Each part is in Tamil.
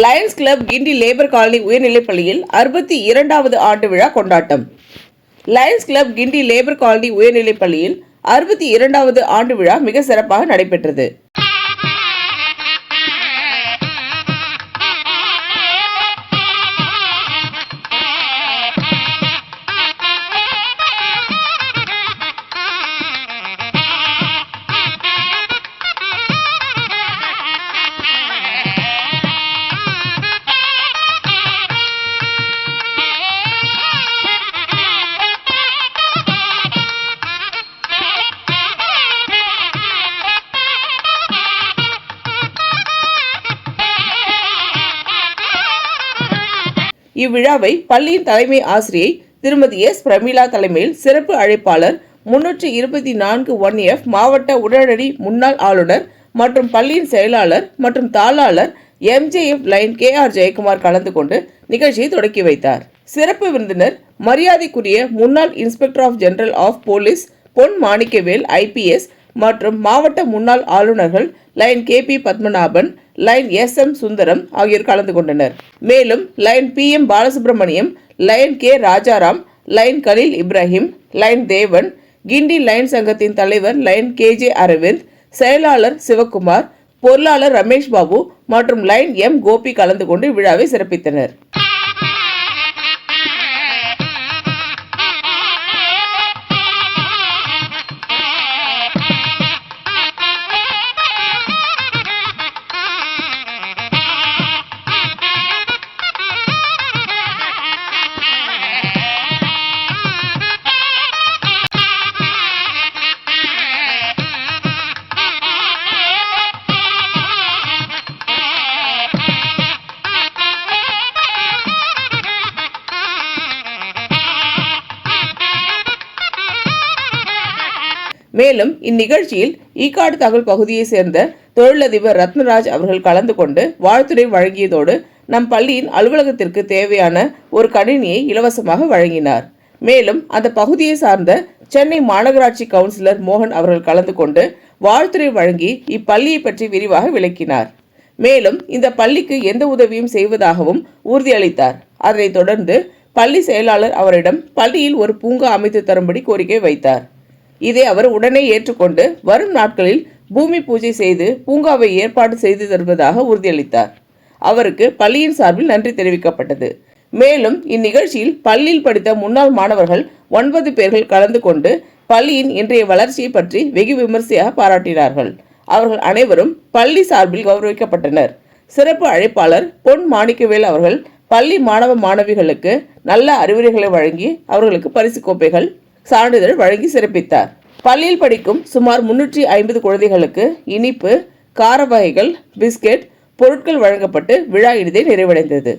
Lions club Guindy labour colony உயர்நிலைப் பள்ளியில் அறுபத்தி இரண்டாவது ஆண்டு விழா கொண்டாட்டம். Lions club Guindy labour colony உயர்நிலைப் பள்ளியில் அறுபத்தி இரண்டாவது ஆண்டு விழா மிக சிறப்பாக நடைபெற்றது. இவ்விழாவை பள்ளியின் தலைமை ஆசிரியை திருமதி எஸ். பிரமிளா தலைமையில் சிறப்பு அழைப்பாளர் முன்னூற்று இருபத்தி நான்கு ஒன் எஃப் மாவட்ட உடனடி முன்னாள் ஆளுநர் மற்றும் பள்ளியின் செயலாளர் மற்றும் தாளாளர் MJF Lion K. R. Jayakumar கலந்து கொண்டு நிகழ்ச்சியை தொடக்கி வைத்தார். சிறப்பு விருந்தினர் மரியாதைக்குரிய முன்னாள் inspector of general of police Pon Manickavel IPS மற்றும் மாவட்ட முன்னாள் ஆளுநர்கள் Lion K P Padmanabhan Lion S M Sundaram ஆகியோர் கலந்து கொண்டனர். மேலும் Lion P M Balasubramaniam Lion K Rajaram Lion Khalil Ibrahim Lion Devan Guindy Lion சங்கத்தின் தலைவர் லைன் கே ஜே அரவிந்த் செயலாளர் சிவக்குமார் பொருளாளர் ரமேஷ் பாபு மற்றும் லைன் எம் கோபி கலந்து கொண்டு விழாவை சிறப்பித்தனர். மேலும் இந்நிகழ்ச்சியில் ஈக்காடு தகவல் பகுதியை சேர்ந்த தொழிலதிபர் ரத்னராஜ் அவர்கள் கலந்து கொண்டு வாழ்த்துரை வழங்கியதோடு நம் பள்ளியின் அலுவலகத்திற்கு தேவையான ஒரு கணினியை இலவசமாக வழங்கினார். மேலும் அந்த பகுதியை சார்ந்த சென்னை மாநகராட்சி கவுன்சிலர் மோகன் அவர்கள் கலந்து கொண்டு வாழ்த்துரை வழங்கி இப்பள்ளியை பற்றி விரிவாக விளக்கினார். மேலும் இந்த பள்ளிக்கு எந்த உதவியும் செய்வதாகவும் உறுதியளித்தார். அதனைத் தொடர்ந்து பள்ளி செயலாளர் அவரிடம் பள்ளியில் ஒரு பூங்கா அமைத்து தரும்படி கோரிக்கை வைத்தார். இதை அவர் உடனே ஏற்றுக்கொண்டு வரும் நாட்களில் பூமி பூஜை செய்து பூங்காவை ஏற்பாடு செய்து தருவதாக உறுதியளித்தார். அவருக்கு பள்ளியின் சார்பில் நன்றி தெரிவிக்கப்பட்டது. மேலும் இந்நிகழ்ச்சியில் பள்ளியில் படித்த முன்னாள் மாணவர்கள் ஒன்பது பேர்கள் கலந்து கொண்டு பள்ளியின் இன்றைய வளர்ச்சியை பற்றி வெகு விமர்சையாக பாராட்டினார்கள். அவர்கள் அனைவரும் பள்ளி சார்பில் கௌரவிக்கப்பட்டனர். சிறப்பு அழைப்பாளர் பொன் மாணிக்கவேல் அவர்கள் பள்ளி மாணவ மாணவிகளுக்கு நல்ல அறிவுரைகளை வழங்கி அவர்களுக்கு பரிசு கோப்பைகள் சான்றிதழ் வழங்கி சிறப்பித்தார். பள்ளியில் படிக்கும் சுமார் முன்னூற்றி ஐம்பது குழந்தைகளுக்கு இனிப்பு கார வகைகள் பிஸ்கெட் பொருட்கள் வழங்கப்பட்டு விழா இறுதி நிறைவடைந்தது.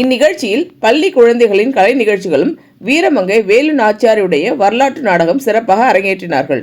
இந்நிகழ்ச்சியில் பள்ளி குழந்தைகளின் கலை நிகழ்ச்சிகளும் வீரமங்கை வேலு நாச்சியாருடைய வரலாற்று நாடகம் சிறப்பாக அரங்கேற்றினார்கள்.